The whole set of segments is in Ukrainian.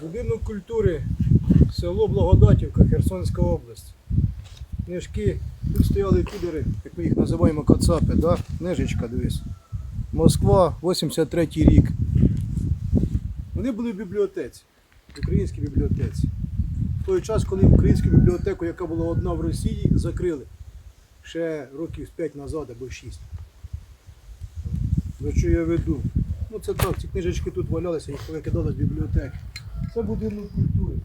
Будинок культури, село Благодатівка, Херсонська область. Книжки, тут стояли підери, як ми їх називаємо кацапи, да? книжечка, дивись. Москва, 83 рік. Вони були в бібліотеці, в українській бібліотеці. В той час, коли українську бібліотеку, яка була одна в Росії, закрили ще років 5 назад або 6. До чого я веду? Ну це так, ці книжечки тут валялися, їх викидали з бібліотеки. Це будинок культури.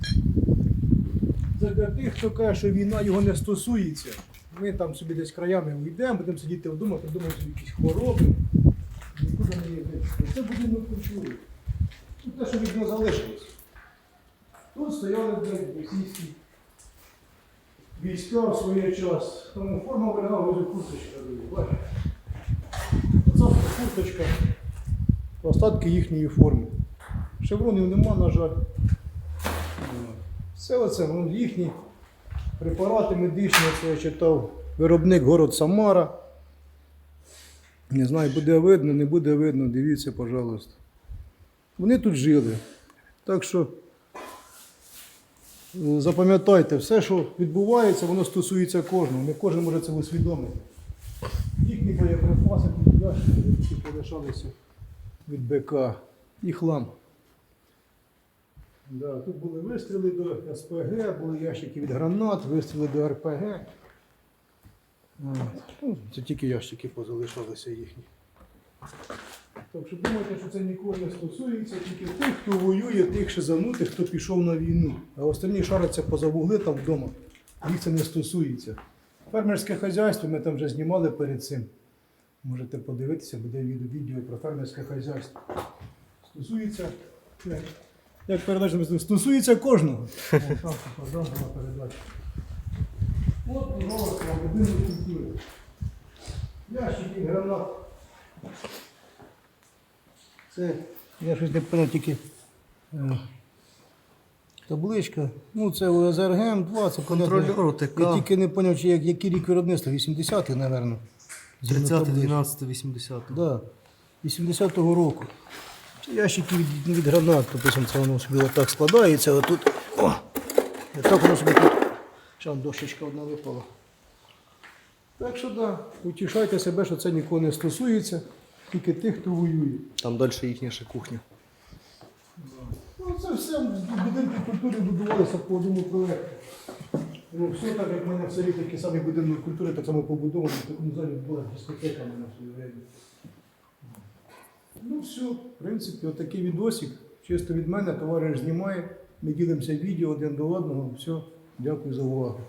Це для тих, хто каже, що війна його не стосується. Ми там собі десь краями уйдемо, будемо сидіти вдома, придумаємо собі якісь хвороби. Нікуди не їдемо. Це будинок культури. Тут те, що від нього залишилось. Тут стояли російські війська в своє час. Тому форма виглядала вже курточка. Бачите? Оце курточка. Остатки їхньої форми. Шевронів нема, на жаль. Все оце вон, їхні препарати медичні, це я читав. Виробник город Самара. Не знаю, буде видно, не буде видно, дивіться, пожалуйста. Вони тут жили. Так що е, запам'ятайте, все, що відбувається, воно стосується кожного. Не кожен може це усвідомити. Їхні боєприпаси тут ящики, які полишалися від БК і хлам. Да, тут були вистріли до СПГ, були ящики від гранат, вистріли до РПГ. Ну, це тільки ящики позалишалися їхні. Так що думайте, що це нікого не стосується, тільки тих, хто воює, тих шизанутих, хто пішов на війну. А останні шаряться поза вугли там вдома. Їх це не стосується. Фермерське хазяйство ми там вже знімали перед цим. Можете подивитися, буде відео, про фермерське хазяйство. Стосується. як- Як передача стосується кожного. Передача. От, пожалуйста, будинок культури. Ящики, гранат. Це, я щось не пам'ятаю, тільки е, табличка. Ну, це ОСРГ М2, це понятно. Я тільки не зрозумів, як, який рік виробництва, 80-й, мабуть. 30, 12, 80. Да, 80-го року. Це ящики від, від гранат, тобто це воно собі отак складається, отут. О! І так воно собі тут. Ще дощечка одна випала. Так що да, утішайте себе, що це нікого не стосується, тільки тих, хто воює. Там далі їхня ще кухня. Ну, це все будинки культури будувалися по одному проєкту. Ну, все так, як в мене в селі такі самі будинок культури, так само побудований, в такому залі була дискотека в мене в своє время. Ну все, в принципі, отакий відосик. Чисто від мене, товариш знімає, ми ділимося відео один до одного. Все, дякую за увагу.